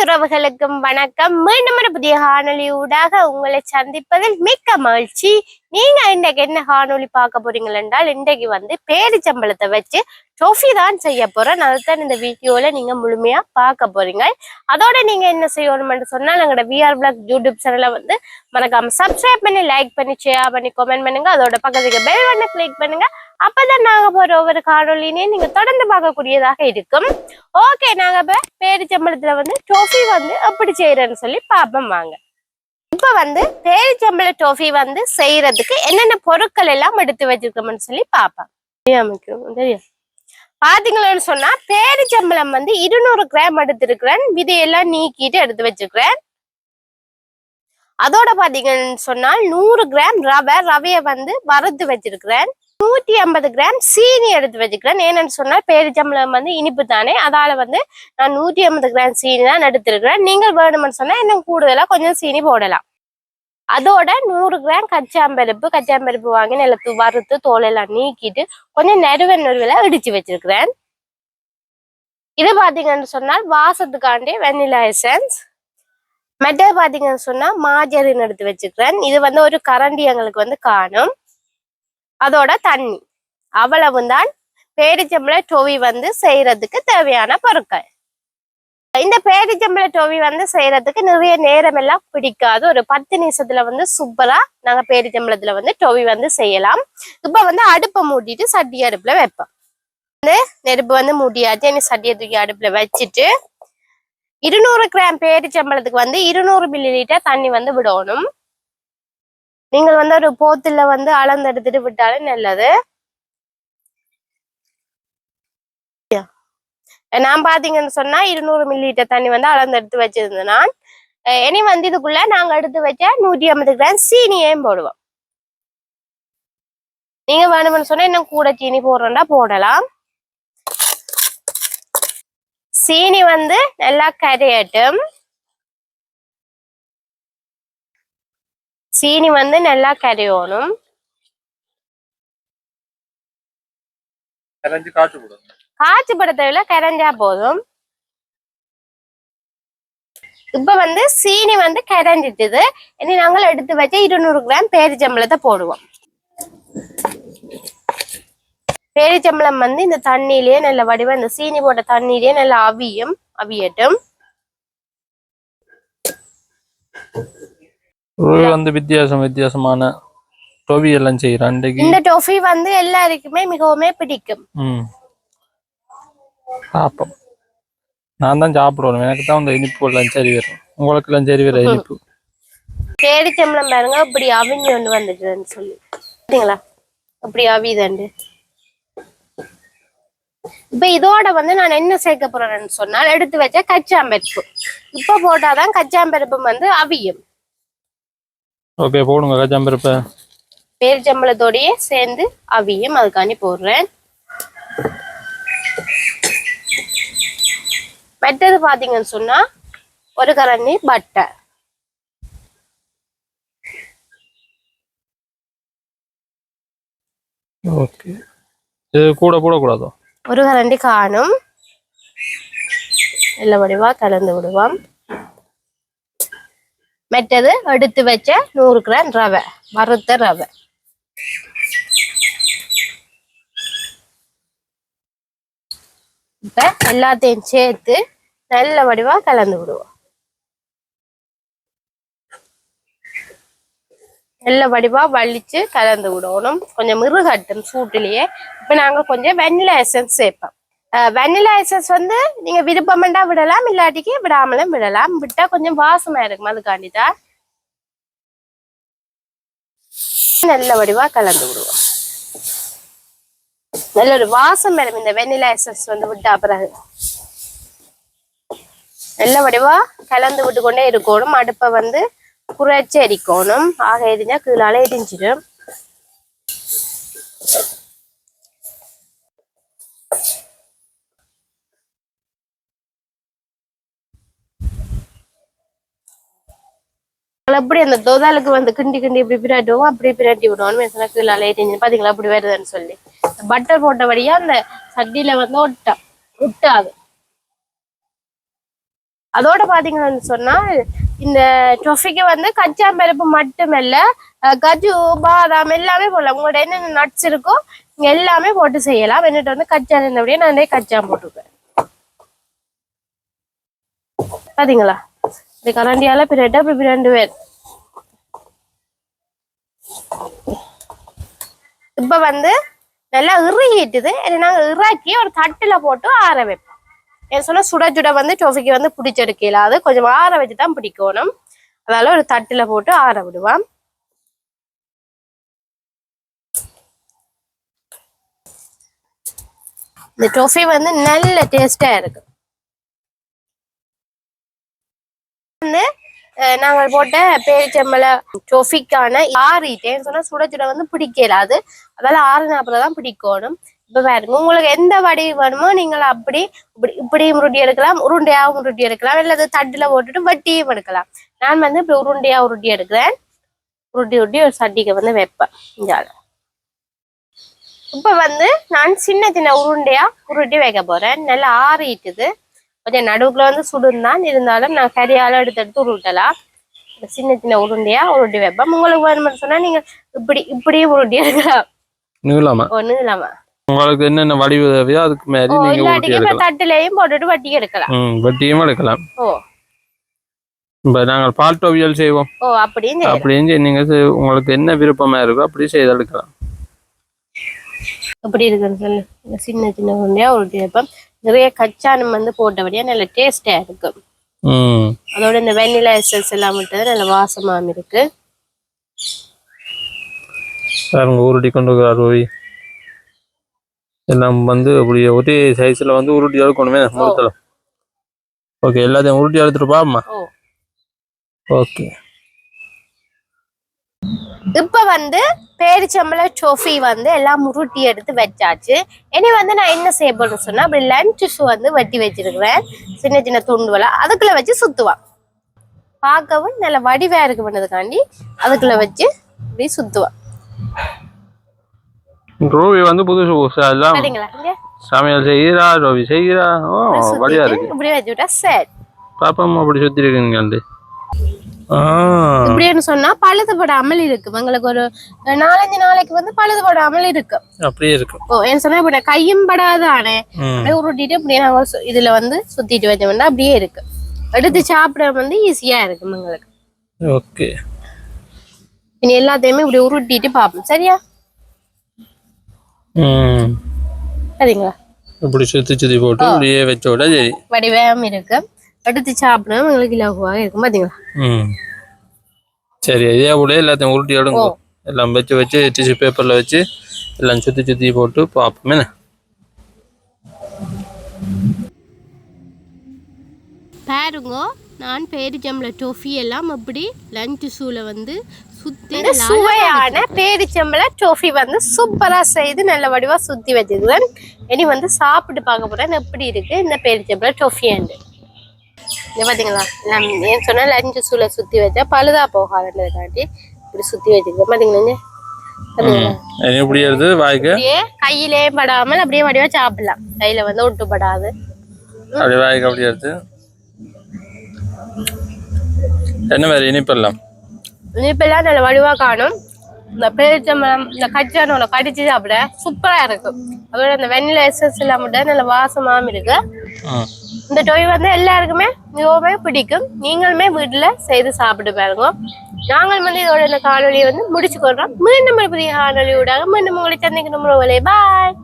அனைத்துறவுகளுக்கும் வணக்கம். மீண்டும் ஒரு புதிய காணொலி ஊடாக உங்களை சந்திப்பதில் மிக்க மகிழ்ச்சி. நீங்க இன்னைக்கு என்ன காணொலி பார்க்க போறீங்கள் என்றால் இன்றைக்கு வந்து பேரிச்சம்பளத்தை வச்சு டொஃபி தான் செய்ய போறேன் அதுதான் இந்த வீடியோல நீங்க முழுமையா பார்க்க போறீங்க. அதோட நீங்க என்ன செய்யணும்னு சொன்னால் எங்களோட விஆர் பிளாக் யூடியூப் சேனலை வந்து மறக்காம சப்ஸ்கிரைப் பண்ணி லைக் பண்ணி ஷேர் பண்ணி கமெண்ட் பண்ணுங்க. அதோட பக்கத்துக்கு பெல் பண்ண கிளிக் பண்ணுங்க. அப்பதான் நாங்க போற ஒவ்வொரு காணொலினையும் நீங்க தொடர்ந்து பார்க்கக்கூடியதாக இருக்கும். ஓகே நாங்க இப்ப பேரிச்சம்பளத்துல வந்து டொஃபி வந்து எப்படி செய்யறேன்னு சொல்லி பார்ப்போம் வாங்க. இப்ப வந்து பேரிச்சம்பள டோஃபி வந்து செய்யறதுக்கு என்னென்ன பொருட்கள் எல்லாம் எடுத்து வச்சிருக்கோம்னு சொல்லி பாப்பேன் தெரியும் பாத்தீங்களன்னு சொன்னா பேரிச்சம்பளம் வந்து இருநூறு கிராம் எடுத்திருக்கிறேன். விதையெல்லாம் நீக்கிட்டு எடுத்து வச்சிருக்கிறேன். அதோட பாத்தீங்கன்னு சொன்னால் நூறு கிராம் ரவை ரவைய வந்து வறுத்து வச்சிருக்கிறேன். நூற்றி ஐம்பது கிராம் சீனி எடுத்து வச்சுக்கிறேன். ஏன்னு சொன்னால் பேரிச்சம்பளம் வந்து இனிப்பு தானே. அதால் வந்து நான் நூற்றி ஐம்பது கிராம் சீனி தான் எடுத்துருக்கிறேன். நீங்கள் வேணுமென்னு சொன்னால் இன்னும் கூடுதலாக கொஞ்சம் சீனி போடலாம். அதோட நூறு கிராம் கச்சாம்பருப்பு கச்சாம்பருப்பு வாங்கி நிலத்து வறுத்து தோலெல்லாம் நீக்கிட்டு கொஞ்சம் நெருவ நறுவில இடிச்சு வச்சிருக்கிறேன். இது பாத்தீங்கன்னு சொன்னால் வாசத்துக்காண்டி வெண்ணிலா எசன்ஸ். மெட்டல் பாத்தீங்கன்னு சொன்னா மாஜரின் எடுத்து வச்சுக்கிறேன். இது வந்து ஒரு கரண்டி எங்களுக்கு வந்து காணும். அதோட தண்ணி. அவ்வளவுதான் பேரிச்சம்பளை டோவி வந்து செய்யறதுக்கு தேவையான பொருட்கள். இந்த பேரிச்சம்பளை டோவி வந்து செய்யறதுக்கு நிறைய நேரம் எல்லாம் பிடிக்காது. ஒரு பத்து நிமிஷத்துல வந்து சூப்பரா நாங்க பேரிச்சம்பளத்துல வந்து டோவி வந்து செய்யலாம். இப்ப வந்து அடுப்பை மூடிட்டு சட்டி அடுப்புல வைப்போம். வந்து நெருப்பு வந்து மூடியாச்சு. என்ன சட்டியை தூக்கி அடுப்புல வச்சுட்டு இருநூறு கிராம் பேரிச்சம்பளத்துக்கு வந்து இருநூறு மில்லி லிட்டர் தண்ணி வந்து விடணும். நீங்கள் வந்து ஒரு போத்துல வந்து அளந்து எடுத்துட்டு விட்டாலும் நல்லது. நான் பாத்தீங்கன்னு சொன்னா இருநூறு மில்லி லிட்டர் தண்ணி வந்து அளந்து எடுத்து வச்சிருந்தேன் நான். இனி வந்து இதுக்குள்ள நாங்க எடுத்து வச்ச நூற்றி ஐம்பது கிராம் சீனியையும் போடுவோம். நீங்க வேணும்னு சொன்னா இன்னும் கூட சீனி போடுறோம்னா போடலாம். சீனி வந்து நல்லா கரையட்டும். சீனி வந்து நல்லா கரையணும். கரைஞ்சு காய்ச்சி படத்துல கரைஞ்சா போதும். இப்ப வந்து சீனி வந்து கரைஞ்சிட்டுது. இனி நாங்கள் எடுத்து வச்ச இருநூறு கிராம் பேரிச்சம்பளத்தை போடுவோம். பேரிச்சம்பளம் வந்து இந்த தண்ணியிலேயே நல்ல வடிவம் இந்த சீனி போட்ட தண்ணியிலேயே நல்லா அவியும் அவியட்டும் ஒரு வந்து வித்தியாசம் வித்தியாசமான டொவி எல்லாம் செய்யறான் இந்த டொஃபி வந்து எல்லாருக்குமே மிகவுமே பிடிக்கும். ம். பார்ப்போம் நான் தான் சாப்பிடுவேன். எனக்கு தான் இந்த இனிப்பு எல்லாம் சரி வரும். உங்களுக்கு எல்லாம் சரி வர இனிப்பு. பேரிச்சம்பளம் பாருங்க. இப்படி அவிஞ்சு கொண்டு வந்துட்டுன்னு சொல்லி. சரிங்களா? அப்படி அவிதண்டு இப்ப இதோட வந்து நான் என்ன சேர்க்க போறேன்னு சொன்னால் எடுத்து வச்ச கச்சாம்பருப்பு. இப்ப போட்டாதான் கச்சாம்பருப்பு வந்து அவியும். ஓகே போடுங்க கச்சாம்பருப்ப பேரிச்சம்பளத்தோடயே சேர்ந்து அவியும் அதுக்காண்டி போடுறேன். மற்றது பாத்தீங்கன்னு சொன்னா ஒரு கரண்டி பட்டர் ஓகே இது கூட போடக்கூடாதோ? ஒரு கரண்டி காணும். நல்ல வடிவா கலந்து விடுவோம். மற்றது எடுத்து வச்ச நூறு கிராம் ரவை வறுத்த ரவை. இப்ப எல்லாத்தையும் சேர்த்து நல்ல வடிவா கலந்து விடுவோம். நல்ல வடிவா வலிச்சு கலந்து விடணும் கொஞ்சம் மிருகட்டும் சூட்டிலேயே. இப்ப நாங்க கொஞ்சம் வெண்ணிலா எசன்ஸ் சேர்ப்போம். வெனிலா ஐசஸ் வந்து நீங்க விருப்பமெண்டா விடலாம் இல்லாட்டிக்கு விடாமலும் விடலாம். விட்டா கொஞ்சம் வாசமா இருக்கும் அதுக்காண்டி தான் நல்ல வடிவா கலந்து விடுவோம். நல்ல ஒரு வாசம் மேடம் இந்த வெனிலா எசன்ஸ் வந்து விட்டா பிறகு. நல்ல வடிவா கலந்து விட்டு கொண்டே இருக்கணும். அடுப்பை வந்து குறைச்சி எரிக்கணும் ஆக எரிஞ்சா கீழால எரிஞ்சிடும் அப்படி அந்த தோதாலுக்கு வந்து கிண்டி கிண்டி இப்படி பிராட்டுவோம் அப்படி பிரட்டி விடுவோம் லைட் எரிஞ்சு பாத்தீங்களா அப்படி வருதுன்னு சொல்லி. பட்டர் போட்டபடியா அந்த சட்டியில வந்து ஒட்டா ஒட்டாது. அதோட பாத்தீங்கன்னு சொன்னா இந்த டொஃபிக்கு வந்து கச்சா பருப்பு மட்டுமல்ல கஜு பாதாம் எல்லாமே போடலாம். உங்களோட என்னென்ன நட்ஸ் இருக்கோ நீங்க எல்லாமே போட்டு செய்யலாம். என்னட்டு வந்து கச்சா இருந்தபடியே நான் நிறைய கச்சா போட்டுப்பேன் பாத்தீங்களா? இந்த கரண்டியால பிரட் அப்படி ரெண்டு பேர் இப்ப வந்து நல்லா இறுகிட்டுது இதை இறக்கி ஒரு தட்டுல போட்டு ஆற வைப்போம். ஏன் சொல்ல சுட சுட வந்து டொஃபிக்கு வந்து பிடிச்செடுக்கல அது கொஞ்சம் ஆற வச்சு தான் பிடிக்கணும். அதால ஒரு தட்டுல போட்டு ஆற விடுவான் இந்த டொஃபி வந்து நல்ல டேஸ்டா இருக்கு. வந்து நாங்கள் போட்ட பேரிச்சம்பள டொஃபிக்கான ஆறிட்டேன்னு சொன்னா சுட சுட வந்து பிடிக்கலாது அது. ஆறு ஆறுனாப்புல தான் பிடிக்கணும். இப்ப பாருங்க உங்களுக்கு எந்த வடிவு வேணுமோ நீங்கள் அப்படி இப்படி இப்படியும் உருட்டி எடுக்கலாம் உருண்டையாகவும் உருட்டி எடுக்கலாம் இல்லை தட்டில் தட்டுல போட்டுட்டு வட்டியும் எடுக்கலாம். நான் வந்து இப்படி உருண்டையா உருட்டி எடுக்கிறேன். உருட்டி உருட்டி ஒரு சட்டிக்கு வந்து வைப்பேன். இஞ்சால இப்ப வந்து நான் சின்ன சின்ன உருண்டையா உருட்டி வைக்க போறேன். நல்லா ஆறிட்டுது. கொஞ்சம் நடுவுக்குள்ள வந்து சுடுந்தான். இருந்தாலும் நான் கரியால எடுத்து எடுத்து உருட்டலாம் சின்ன சின்ன உருண்டையா உருட்டி வைப்பேன். உங்களுக்கு வேணும்னு சொன்னா நீங்க இப்படி இப்படியும் உருட்டி எடுக்கலாம். நீளாமா ஒண்ணு இல்லாம உங்களுக்கு என்னென்ன வடிவு தேவையோ அதுக்கு மாதிரி ஓ நீங்க இப்ப எடுக்கலாம். தட்டுலயும் போட்டுட்டு வட்டி எடுக்கலாம். ம் வட்டியும் எடுக்கலாம். ஓ. இப்ப நாங்கள் பால் டோவியல் செய்வோம். ஓ அப்படின்னு செய்யலாம். அப்படின்னு நீங்க உங்களுக்கு என்ன விருப்பமா இருக்கோ அப்படி செய்து எடுக்கலாம். எப்படி இருக்குன்னு சொல்லு. சின்ன சின்ன உருண்டையா உருட்டி வைப்போம் நிறைய கச்சானம் வந்து போட்டபடியா நல்ல டேஸ்டா இருக்கும் அதோட இந்த வெண்ணிலா எசன்ஸ் எல்லாம் விட்டது நல்ல வாசமாம் இருக்கு. பாருங்க உருட்டி கொண்டு ஓய் எல்லாம் வந்து அப்படி ஒரே சைஸ்ல வந்து உருட்டி எடுக்கணுமே முழுத்தலாம் ஓகே எல்லாத்தையும் உருட்டி எடுத்துட்டு பாம்மா. ஓ. ஓகே இப்ப வந்து பேரிச்சம்பள டோஃபி வந்து எல்லாம் முருட்டி எடுத்து வச்சாச்சு. இனி வந்து நான் என்ன செய்ய போறேன்னு சொன்னா அப்படி லஞ்ச் ஷூ வந்து வெட்டி வச்சிருக்கிறேன். சின்ன சின்ன துண்டுவெல்லாம் அதுக்குள்ள வச்சு சுத்துவான். பார்க்கவும் நல்ல வடிவா இருக்கு பண்ணதுக்காண்டி அதுக்குள்ள வச்சு இப்படி சுத்துவான். ரோவி வந்து புதுசு புதுசா எல்லாம் சமையல் செய்கிறா ரோவி செய்கிறா ஓ வழியா இருக்கு. இப்படி வச்சு விட்டா சரி பாப்பாம்மா அப்படி சுத்தி இருக்கீங்க இப்படின்னு சொன்னா பழுதுபடாமல் இருக்கு எங்களுக்கு ஒரு நாலஞ்சு நாளைக்கு வந்து பழுதுபடாமல் இருக்கு அப்படியே இருக்கு ஓ என்ன சொன்னா இப்ப கையும் படாதானே? அப்படியே உருட்டிட்டு அப்படியே நாங்க இதுல வந்து சுத்திட்டு வச்சோம்னா அப்படியே இருக்கு எடுத்து சாப்பிட வந்து ஈஸியா இருக்கும் எங்களுக்கு. ஓகே. இனி எல்லாத்தையுமே இப்படி உருட்டிட்டு பார்ப்போம். சரியா? சரிங்களா? இப்படி சுத்தி சுத்தி போட்டு அப்படியே வச்ச விட சரி. வடிவம் இருக்கு. எடுத்து சாப்பிடவும் எங்களுக்கு இலகுவாக இருக்கும் பாத்தீங்களா? சரி இதே கூட எல்லாத்தையும் உருட்டி எடுங்க. எல்லாம் வச்சு வச்சு டிஷ்யூ பேப்பர்ல வச்சு எல்லாம் சுத்தி சுத்தி போட்டு பார்ப்போமே பாருங்க நான் பேரிச்சம்பள டொஃபி எல்லாம் அப்படி லஞ்ச் ஷூல வந்து சுத்தி சுவையான பேரிச்சம்பள டொஃபி வந்து சூப்பரா செய்து நல்ல வடிவா சுத்தி வச்சிருக்கேன் இனி வந்து சாப்பிட்டு பார்க்க போறேன் எப்படி இருக்கு இந்த பேரிச்சம்பள டொஃபியாண்டு இங்க பாத்தீங்களா? நான் ஏன் சொன்னா லஞ்ச் ஷூல சுத்தி வச்சா பழுதா போகாதுன்றதுக்காண்டி இப்படி சுத்தி வச்சிருக்கேன் பாத்தீங்களா இப்படி எடுத்து வாய்க்கு? அப்படியே கையிலே படாமல் அப்படியே வடிவா சாப்பிடலாம். கையில வந்து ஒட்டுப்படாது. அப்படியே வாய்க்கு அப்படி எடுத்து என்ன வேறு இனிப்பெல்லாம் இனிப்பெல்லாம் நல்ல வடிவா காணும். இந்த பேரிச்சம்பழம் இந்த கச்சானோட கடிச்சு சாப்பிட சூப்பரா இருக்கும். அதோட இந்த வெண்ணில எசன்ஸ் எல்லாம் மட்டும் நல்ல வாசமாவும் இருக்கு. இந்த டொய் வந்து எல்லாருக்குமே மிகவும் பிடிக்கும். நீங்களுமே வீட்டில் செய்து சாப்பிட்டு பாருங்க. நாங்கள் வந்து இதோட இந்த காணொலியை வந்து முடிச்சு கொள்றோம். மீண்டும் ஒரு புதிய காணொலியோட மீண்டும் உங்களை சந்திக்கணும் பாய்